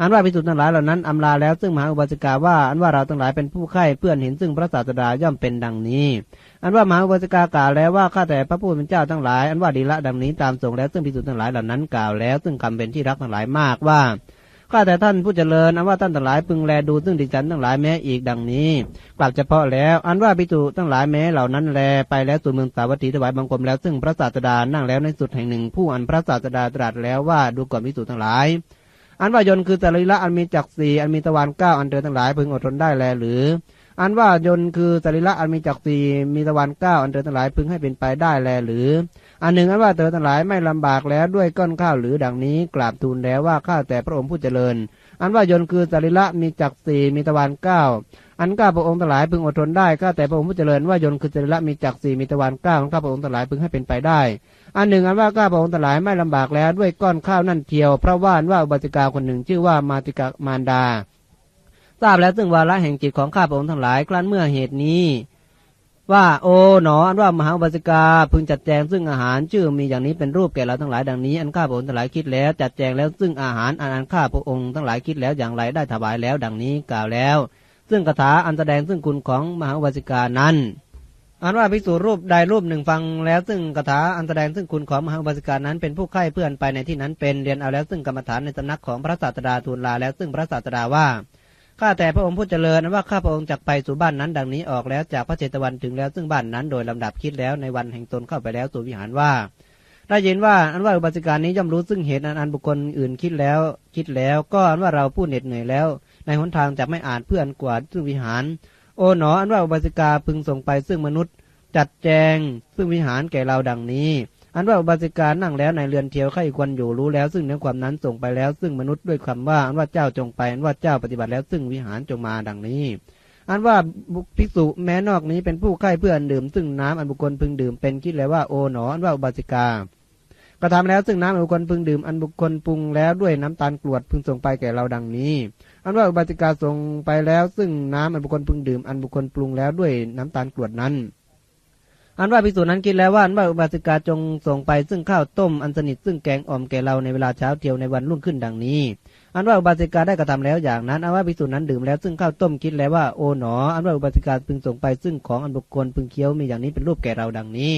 อันว่าพิสุทธ์ทั้งหลายเหล่านั้นอำลาแล้วซึ่งมหาอุบาสิกาว่าอันว่าเราทั้งหลายเป็นผู้ไข้เพื่อนเห็นซึ่งพระศาสดาย่อมเป็นดังนี้ อันว่ามหาอุบาสิกากล่าวแล้วว่าข้าแต่พระผู้เป็นเจ้าทั้งหลาย อันว่าดีละดังนี้ตามทรงแล้วซึ่งพิสุทธ์ทั้งหลายเหล่านั้นกล่าวแล้ว ซึ่งคำเป็นที่รักทั้งหลายมากว่าข้าแต่ท่านผู้เจริญอันว่าท่านทั้งหลายพึงแลดูซึ่งดิฉันทั้งหลายแม้อีกดังนี้ กลับเฉพาะแล้วอันว่าพิจุทั้งหลายแม้เหล่านั้นแลไปแล้วสู่เมืองสาวัตถีถวายบังคมแล้วซึ่งพระศาสดานั่งแล้วในสุดแห่งหนึ่ง ผู้อันพระศาสดาตรัสแล้วว่าดูก่อนพิจุทั้งหลาย อันว่ายน์คือสรีระอันมีจักรสีอันมีตะวันเก้าอันเดินทั้งหลายพึงอดทนได้แลหรือ อันว่ายน์คือสรีระอันมีจักรสีมีตะวันเก้าอันเดินทั้งหลายพึงให้เป็นไปได้แลหรือ อันหนึ่งอันว่าเธอทั้งหลายไม่ลำบากแล้วด้วยก้อนข้าวหรือดังนี้กราบทูลแล้วว่าข้าแต่พระองค์ผู้เจริญ อันว่ายน์คือสรีระมีจักรสีมีตะวันเก้า อันข้าพระองค์ทั้งหลายพึงอดทนได้ข้าแต่พระองค์ผู้เจริญว่ายนคือสรีระมีจักรสี่มีตะวันก้าอันข้าพระองค์ทั้งหลายพึงให้เป็นไปได้ อันหนึ่งอันว่าข้าพระองค์ทั้งหลายไม่ลำบากแล้วด้วยก้อนข้าวนั่นเทียว เพราะว่านว่าอุบาสิกาคนหนึ่งชื่อว่ามาติกามารดา ทราบแล้วซึ่งวาระแห่งจิตของข้าพระองค์ทั้งหลายครั้นเมื่อเหตุนี้ ว่าโอ๋หนออันว่ามหาอุบาสิกาพึงจัดแจงซึ่งอาหารชื่อมีอย่างนี้เป็นรูปแก่เราทั้งหลายดังนี้ อันข้าพระองค์ทั้งหลายคิดแล้วจัดแจงแล้วซึ่งอาหารอันอันข้าพระองค์ทั้งหลายคิดแล้วอย่างไรได้ถวายแล้ว ดังนี้กล่าวแล้ว ซึ่งคาถาอันแสดงซึ่งคุณของมหาอุบาสิกานั้นอันว่าภิกษุรูปใดรูปหนึ่งฟังแล้วซึ่งคาถาอันแสดงซึ่งคุณของมหาอุบาสิกานั้นเป็นผู้ใคร่เพื่อนไปในที่นั้นเป็นเรียนเอาแล้วซึ่งกรรมฐานในสำนักของพระศาสดาทูลลาแล้วซึ่งพระศาสดาว่าข้าแต่พระองค์ผู้เจริญว่าข้าพระองค์จักไปสู่บ้านนั้นดังนี้ออกแล้วจากพระเจตวันถึงแล้วซึ่งบ้านนั้นโดยลำดับคิดแล้วในวันแห่งตนเข้าไปแล้วสู่วิหารว่า ได้ยินว่าอันว่าอุบาสิกานี้ย่อมรู้ซึ่งเหตุอันอันบุคคลอื่นคิดแล้วคิดแล้ว ก็อันว่าเราผู้เหน็ดเหนื่อยแล้ว ในหนทางจะไม่อาจเพื่อนกวาดซึ่งวิหาร โอ๋หนออันว่าอุบาสิกาพึงส่งไปซึ่งมนุษย์ จัดแจง ซึ่งวิหารแก่เราดังนี้อันว่าอุบาสิกานั่งแล้วในเรือนเทียวใครควรอยู่รู้แล้ว ซึ่งเนื้อความนั้นส่งไปแล้ว ซึ่งมนุษย์ด้วยคำว่าอันว่าเจ้าจงไปอันว่าเจ้าปฏิบัติแล้วซึ่งวิหารจงมาดังนี้ อันว่าภิกษุแม้นอกนี้เป็นผู้ใคร่เพื่อนดื่ม ซึ่งน้ำอันบุคคลพึงดื่มเป็นคิดแล้วว่าโอ๋หนออันว่าอุบาสิกา กระทำแล้วซึ่งน้ำอันบุคคลพึงดื่มอันบุคคลปรุงแล้วด้วยน้ำตาลกรวดพึงส่งไปแก่เราดังนี้ อันว่าอุบาสิกาส่งไปแล้วซึ่งน้ำอันบุคคลพึงดื่มอันบุคคลปรุงแล้วด้วยน้ำตาลกรวดนั้นอันว่าภิกษุนั้นคิดแล้วว่าอันว่าอุบาสิกาจงส่งไปซึ่งข้าวต้มอันสนิทซึ่งแกงอ่อมแก่เราในเวลาเช้าเที่ยวในวันรุ่งขึ้นดังนี้ อันว่าอุบาสิกาได้กระทำแล้วอย่างนั้น อันว่าภิกษุนั้นดื่มแล้วซึ่งข้าวต้มคิดแล้วว่าโอ๋หนอ อันว่าอุบาสิกาพึงส่งไปซึ่งของอันบุคคลพึงเคี้ยวมีอย่างนี้เป็นรูปแก่เราดังนี้